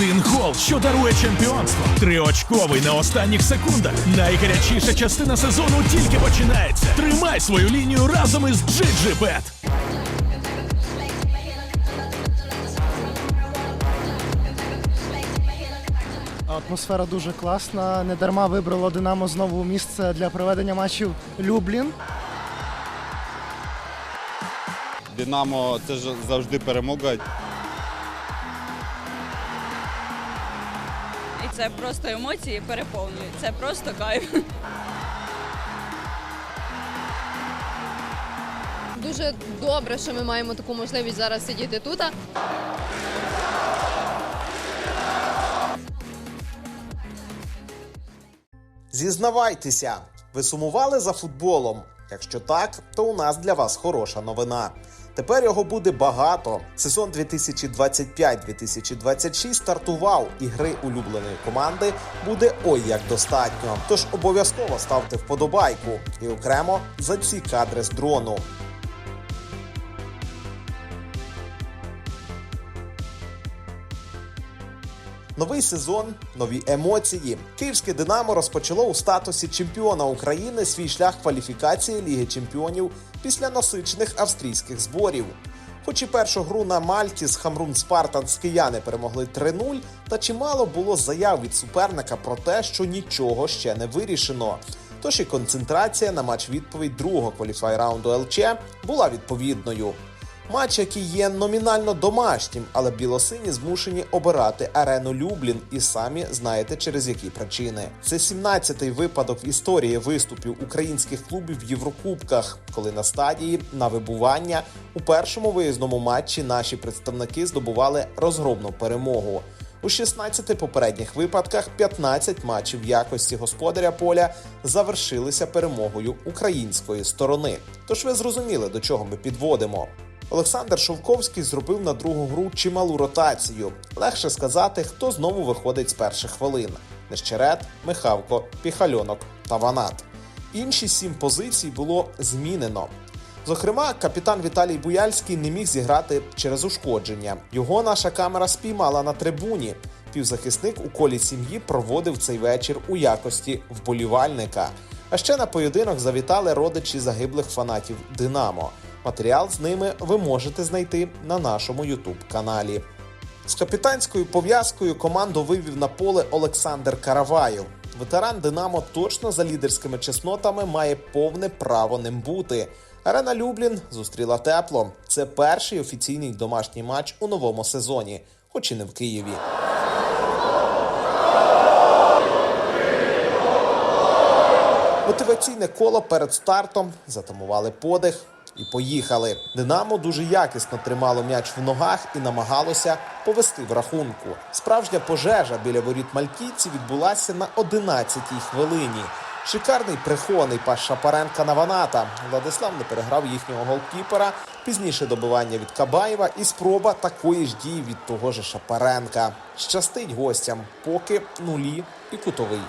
Один гол, що дарує чемпіонство. Триочковий на останніх секундах. Найгарячіша частина сезону тільки починається. Тримай свою лінію разом із GGBet. Атмосфера дуже класна. Недарма вибрало Динамо знову місце для проведення матчів Люблін. Динамо це ж завжди перемога. Це просто емоції переповнюють. Це просто кайф. Дуже добре, що ми маємо таку можливість зараз сидіти тут. Зізнавайтеся, ви сумували за футболом? Якщо так, то у нас для вас хороша новина. Тепер його буде багато. Сезон 2025-2026 стартував, і гри улюбленої команди буде ой як достатньо. Тож обов'язково ставте вподобайку і окремо за ці кадри з дрону. Новий сезон, нові емоції. Київське Динамо розпочало у статусі чемпіона України свій шлях кваліфікації Ліги Чемпіонів після насичених австрійських зборів. Хоч і першу гру на Мальті з Хамрун Спартанс кияни перемогли 3-0, та чимало було заяв від суперника про те, що нічого ще не вирішено. Тож і концентрація на матч відповідь другого кваліфай раунду ЛЧ була відповідною. Матч, який є номінально домашнім, але білосині змушені обирати арену Люблін і самі знаєте через які причини. Це 17-й випадок в історії виступів українських клубів в Єврокубках, коли на стадії на вибування у першому виїзному матчі наші представники здобували розгромну перемогу. У 16 попередніх випадках 15 матчів якості господаря поля завершилися перемогою української сторони. Тож ви зрозуміли, до чого ми підводимо. Олександр Шовковський зробив на другу гру чималу ротацію. Легше сказати, хто знову виходить з перших хвилин: Нещерет, Михавко, Піхальонок та Ванат. Інші сім позицій було змінено. Зокрема, капітан Віталій Буяльський не міг зіграти через ушкодження. Його наша камера спіймала на трибуні. Півзахисник у колі сім'ї проводив цей вечір у якості вболівальника. А ще на поєдинок завітали родичі загиблих фанатів Динамо. Матеріал з ними ви можете знайти на нашому Ютуб каналі. З капітанською пов'язкою команду вивів на поле Олександр Караваєв. Ветеран Динамо точно за лідерськими чеснотами має повне право ним бути. Арена Люблін зустріла тепло. Це перший офіційний домашній матч у новому сезоні, хоч і не в Києві. Мотиваційне коло перед стартом затамували подих і поїхали. Динамо дуже якісно тримало м'яч в ногах і намагалося повести в рахунку. Справжня пожежа біля воріт малькійців відбулася на 11-й хвилині. Шикарний прихований пас Шапаренка на Ваната. Владислав не переграв їхнього голкіпера. Пізніше добивання від Кабаєва і спроба такої ж дії від того же Шапаренка. Щастить гостям, поки нулі і кутовий.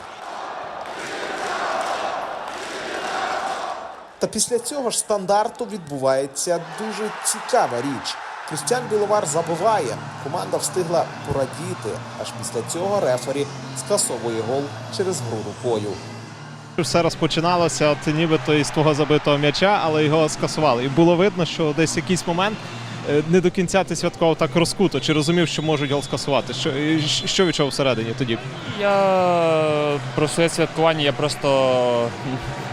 Та після цього ж стандарту відбувається дуже цікава річ. Крістян Біловар забиває. Команда встигла порадіти. Аж після цього рефері скасовує гол через гру рукою. Все розпочиналося от нібито із того забитого м'яча, але його скасували. І було видно, що десь якийсь момент не до кінця ти святкував так розкуто, чи розумів, що можуть гол скасувати. Що, що відчув всередині тоді? Я про своє святкування я просто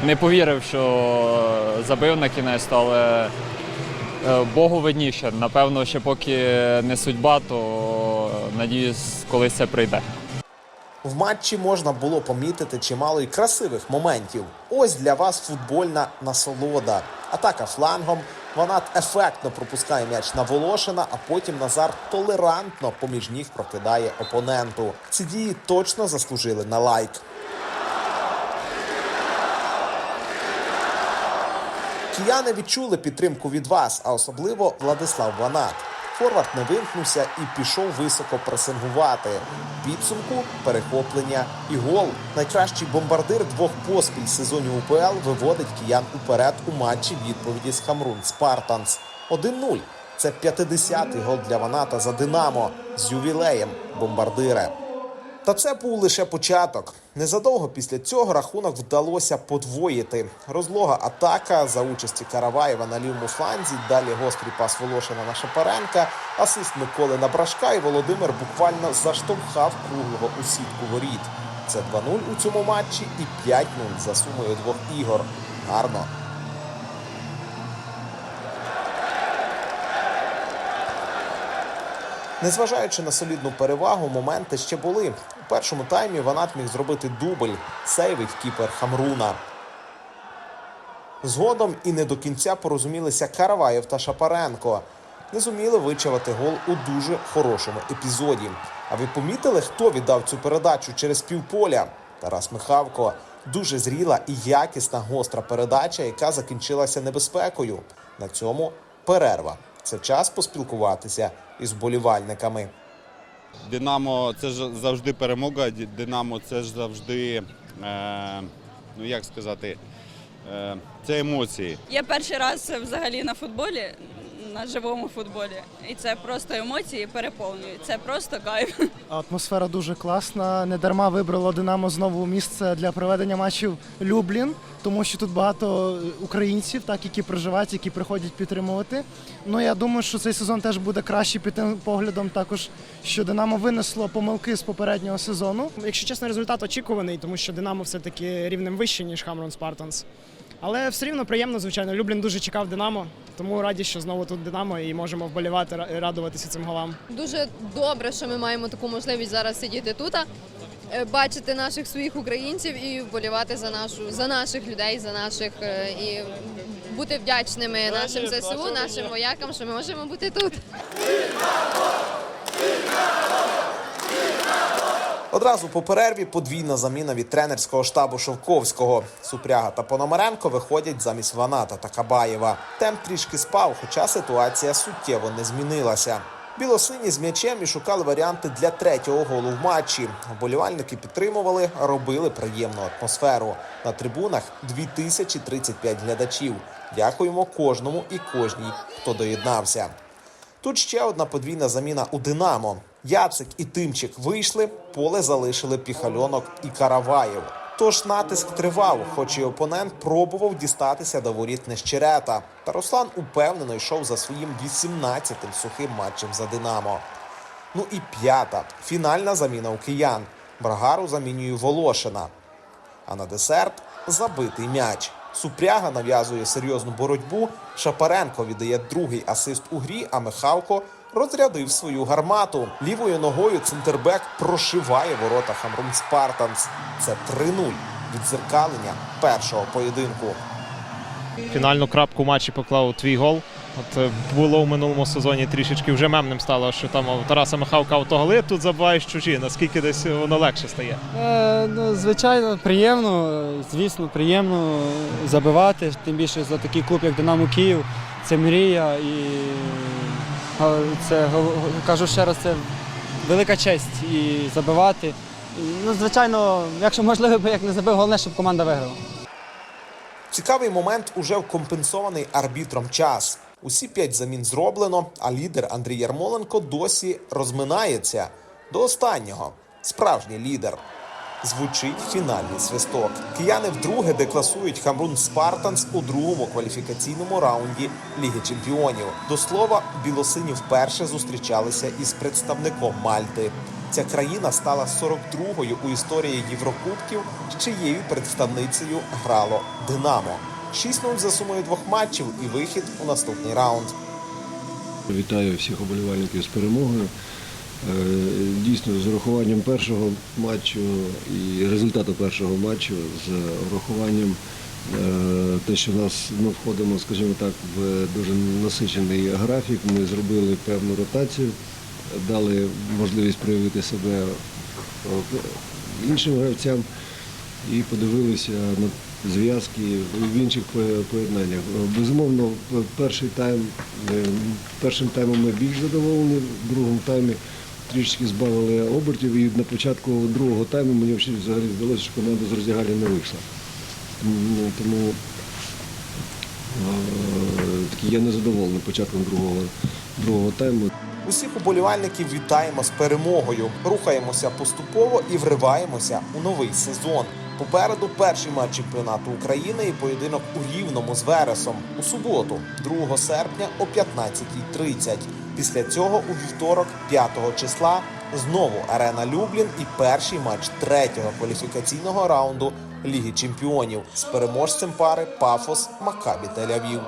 не повірив, що забив на кінець, але е, Богу видніше. Напевно, ще поки не судьба, то надіюсь, колись це прийде. В матчі можна було помітити чимало і красивих моментів. Ось для вас футбольна насолода. Атака флангом. Ванат ефектно пропускає м'яч на Волошина, а потім Назар толерантно поміж ніг прокидає опоненту. Ці дії точно заслужили на лайк. Кияни відчули підтримку від вас, а особливо Владислав Ванат. Форвард не вимкнувся і пішов високо пресингувати. Підсумку перехоплення і гол. Найкращий бомбардир двох поспіль сезонів УПЛ виводить киян уперед у матчі відповіді з Хамрун Спартанс 1-0. Це 50-й гол для Ваната за Динамо з ювілеєм бомбардире. Та це був лише початок. Незадовго після цього рахунок вдалося подвоїти. Розлога атака за участі Караваєва на лівому фланзі. Далі гострий пас Волошина на Шапаренка, асист Миколи на Брашка і Володимир буквально заштовхав круглого у сітку воріт. Це 2-0 у цьому матчі і 5-0 за сумою двох ігор. Гарно. Незважаючи на солідну перевагу, моменти ще були. У першому таймі Ванат міг зробити дубль. Сейвить кіпер Хамруна. Згодом і не до кінця порозумілися Караваєв та Шапаренко. Не зуміли вичавати гол у дуже хорошому епізоді. А ви помітили, хто віддав цю передачу через півполя? Тарас Михавко. Дуже зріла і якісна гостра передача, яка закінчилася небезпекою. На цьому перерва. Це час поспілкуватися із вболівальниками. Динамо це ж завжди перемога. Динамо це ж завжди, е, ну як сказати, е, це емоції. Я перший раз взагалі на футболі, на живому футболі. І це просто емоції переповнюють. Це просто кайф. Атмосфера дуже класна. Не дарма вибрало Динамо знову місце для проведення матчів Люблін, тому що тут багато українців, так які проживають, які приходять підтримувати. Ну я думаю, що цей сезон теж буде кращий під тим поглядом. Також що Динамо винесло помилки з попереднього сезону. Якщо чесно, результат очікуваний, тому що Динамо все-таки рівнем вище, ніж Хамрон Спартанс. Але все рівно приємно, звичайно. Люблін дуже чекав Динамо, тому раді, що знову тут Динамо і можемо вболівати, ра- радуватися цим голам. Дуже добре, що ми маємо таку можливість зараз сидіти тут, е, бачити наших своїх українців і вболівати за нашу за наших людей, за наших е, і бути вдячними нашим ЗСУ, нашим воякам, що ми можемо бути тут. Одразу по перерві подвійна заміна від тренерського штабу Шовковського. Супряга та Пономаренко виходять замість Ваната та Кабаєва. Темп трішки спав, хоча ситуація суттєво не змінилася. Білосині з м'ячем і шукали варіанти для третього голу в матчі. Вболівальники підтримували, робили приємну атмосферу. На трибунах 2035 глядачів. Дякуємо кожному і кожній, хто доєднався. Тут ще одна подвійна заміна у Динамо. Яцик і Тимчик вийшли, поле залишили Піхальонок і Караваєв. Тож натиск тривав, хоч і опонент пробував дістатися до воріт Нещерета. Та Руслан упевнено йшов за своїм 18-тим сухим матчем за Динамо. Ну і п'ята фінальна заміна у киян. Брагару замінює Волошина. А на десерт забитий м'яч. Супряга нав'язує серйозну боротьбу. Шапаренко віддає другий асист у грі, а Михалко розрядив свою гармату. Лівою ногою центрбек прошиває ворота Хамрун Спартанс. Це 3-0 відзеркалення першого поєдинку. Фінальну крапку матчі поклав твій гол. От е, було в минулому сезоні трішечки вже мемним стало, що там у Тараса Михавка автоголи, тут забуваєш чужі. Наскільки десь воно легше стає? Е, ну, звичайно, приємно, звісно, приємно забивати, тим більше за такий клуб, як Динамо Київ. Це мрія і е, це кажу ще раз, це велика честь і забивати. Ну, звичайно, якщо можливо, як не забив, головне, щоб команда виграла. Цікавий момент уже в компенсований арбітром час. Усі п'ять замін зроблено, а лідер Андрій Ярмоленко досі розминається до останнього. Справжній лідер. Звучить фінальний свисток. Кияни вдруге декласують Хамрун Спартанс у другому кваліфікаційному раунді Ліги Чемпіонів. До слова, білосині вперше зустрічалися із представником Мальти. Ця країна стала 42-ю у історії Єврокубків, з чиєю представницею грало Динамо. 6-0 за сумою двох матчів і вихід у наступний раунд. Вітаю всіх оболівальників з перемогою. Е, Дійсно, з урахуванням першого матчу і результату першого матчу, з урахуванням е, те, що нас ми входимо, скажімо так, в дуже насичений графік. Ми зробили певну ротацію, дали можливість проявити себе е, іншим гравцям і подивилися на зв'язки в інших поєднаннях. Безумовно, перший тайм, першим таймом ми більш задоволені, в другому таймі трішки збавили обертів, і на початку другого тайму мені взагалі здалося, що команда з роздягальні не вийшла. Тому, е, такий я не задоволений початком другого другого тайму. Усіх уболівальників вітаємо з перемогою. Рухаємося поступово і вриваємося у новий сезон. Попереду перший матч чемпіонату України і поєдинок у Рівному з Вересом у суботу, 2 серпня о 15.30. Після цього у вівторок, 5 числа, знову арена Люблін і перший матч третього кваліфікаційного раунду Ліги Чемпіонів з переможцем пари Пафос Макабі Тель-Авів.